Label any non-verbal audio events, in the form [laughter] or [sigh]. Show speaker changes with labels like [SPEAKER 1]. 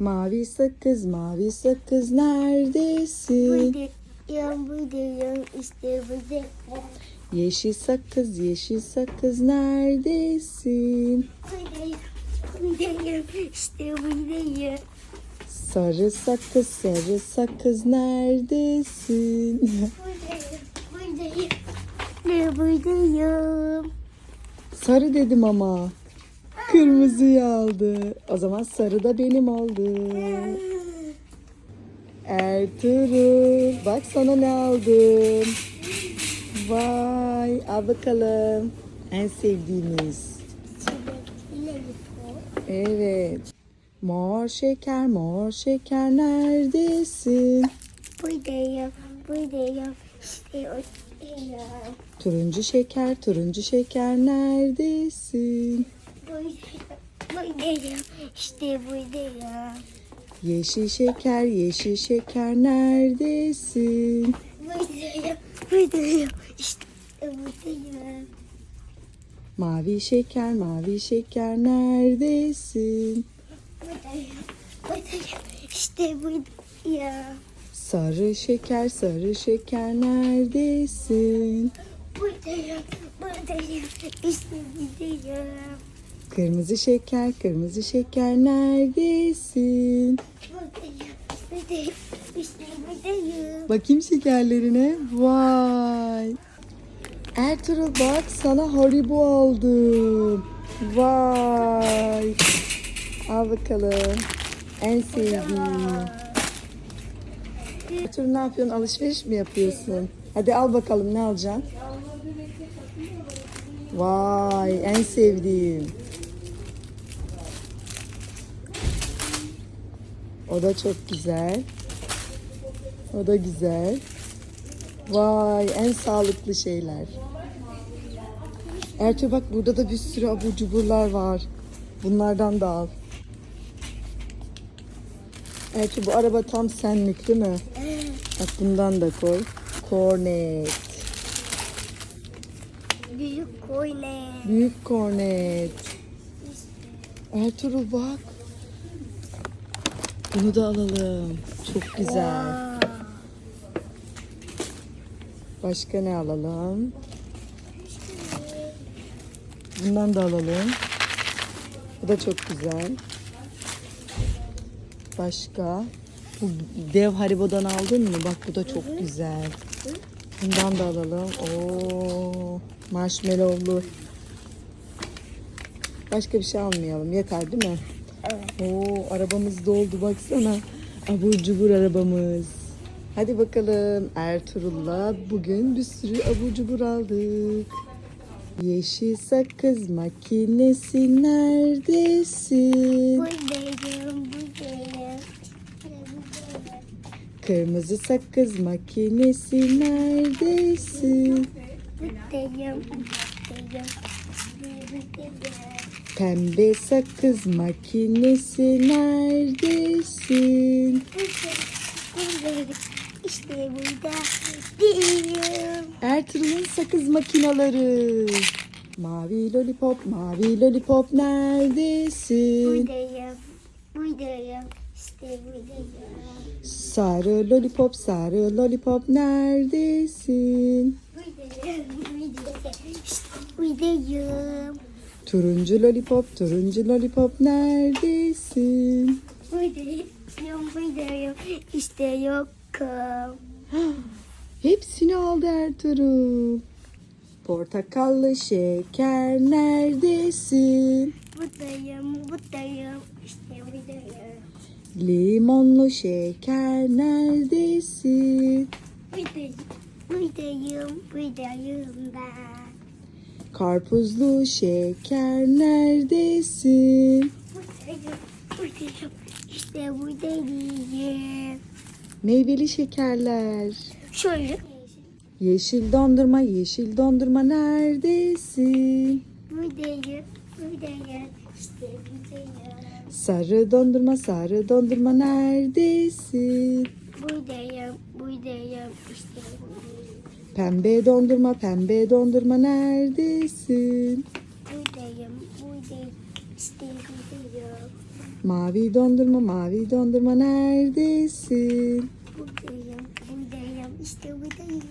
[SPEAKER 1] Mavi sakız, mavi sakız neredesin?
[SPEAKER 2] Buradayım, buradayım, işte buradayım.
[SPEAKER 1] Yeşil sakız, yeşil sakız neredesin?
[SPEAKER 2] Buradayım, buradayım, işte buradayım.
[SPEAKER 1] Sarı sakız, sarı sakız neredesin?
[SPEAKER 2] Buradayım, buradayım, buradayım.
[SPEAKER 1] Sarı dedim ama. Kırmızıyı aldı. O zaman sarı da benim oldu. Ertuğrul, bak sana ne aldım. Vay, al bakalım. En sevdiğimiz. Evet. Mor şeker, mor şeker neredesin?
[SPEAKER 2] Buradayım, buradayım, işte buradayım.
[SPEAKER 1] Turuncu şeker, turuncu şeker neredesin?
[SPEAKER 2] Buradayım, buradayım, işte buradayım.
[SPEAKER 1] Yeşil şeker, yeşil şeker neredesin?
[SPEAKER 2] Buradayım, buradayım, işte buradayım.
[SPEAKER 1] Mavi şeker, mavi şeker neredesin?
[SPEAKER 2] Buradayım, buradayım, işte buradayım.
[SPEAKER 1] Sarı şeker, sarı şeker neredesin?
[SPEAKER 2] Buradayım, buradayım, işte buradayım.
[SPEAKER 1] Kırmızı şeker, kırmızı şeker neredesin?
[SPEAKER 2] Buradayım, buradayım.
[SPEAKER 1] Bakayım şekerlerine. Vay. Ertuğrul bak sana haribo aldım. Vay. Al bakalım. En sevdiğim. Ertuğrul ne yapıyorsun? Alışveriş mi yapıyorsun? Hadi al bakalım ne alacaksın? Vay en sevdiğim. O da çok güzel. O da güzel. Vay en sağlıklı şeyler. Ertuğ bak burada da bir sürü abur cuburlar var. Bunlardan da al. Ertuğ bu araba tam senlik değil mi? Bak bundan da koy. Kornet.
[SPEAKER 2] Büyük koyne.
[SPEAKER 1] Büyük kornet. Ertuğrul bak. Bunu da alalım. Çok güzel. Başka ne alalım? Bundan da alalım. Bu da çok güzel. Başka? Bu dev haribodan aldın mı? Bak bu da çok güzel. Bundan da alalım. Oo, marshmallowlu. Başka bir şey almayalım. Yeter değil mi?
[SPEAKER 2] Evet.
[SPEAKER 1] Oo, arabamız doldu baksana. Abur cubur arabamız. Hadi bakalım Ertuğrul'la bugün bir sürü abur cubur aldık. Yeşil sakız makinesi neredesin?
[SPEAKER 2] Buradayım, buradayım.
[SPEAKER 1] Kırmızı sakız makinesi neredesin?
[SPEAKER 2] Buradayım.
[SPEAKER 1] Pembe sakız makinesi neredesin?
[SPEAKER 2] İşte burada değilim.
[SPEAKER 1] Ertuğrul'un sakız makinaları. Mavi lollipop, mavi lollipop neredesin?
[SPEAKER 2] Buradayım, buradayım. İşte buradayım.
[SPEAKER 1] Sarı lollipop, sarı lollipop neredesin?
[SPEAKER 2] Buradayım.
[SPEAKER 1] Turuncu lollipop, turuncu lollipop neredesin?
[SPEAKER 2] Buradayım, buradayım. İşte yokum. [gasps]
[SPEAKER 1] Hepsini aldı Ertuğrul. Portakallı şeker neredesin?
[SPEAKER 2] Buradayım, buradayım. İşte buradayım.
[SPEAKER 1] Limonlu şeker neredesin?
[SPEAKER 2] Buradayım, buradayım, buradayım ben.
[SPEAKER 1] Karpuzlu şeker neredesin?
[SPEAKER 2] Buradayım, buradayım. İşte buradayım.
[SPEAKER 1] Meyveli şekerler.
[SPEAKER 2] Şöyle.
[SPEAKER 1] Yeşil dondurma, yeşil dondurma neredesin?
[SPEAKER 2] Buradayım, buradayım. İşte buradayım.
[SPEAKER 1] Sarı dondurma, sarı dondurma neredesin?
[SPEAKER 2] Buradayım, İşte buradayım.
[SPEAKER 1] Pembe dondurma, pembe dondurma neredesin?
[SPEAKER 2] Buradayım, buradayım. İşte buradayım.
[SPEAKER 1] Mavi dondurma, mavi dondurma neredesin?
[SPEAKER 2] Buradayım, buradayım, işte buradayım.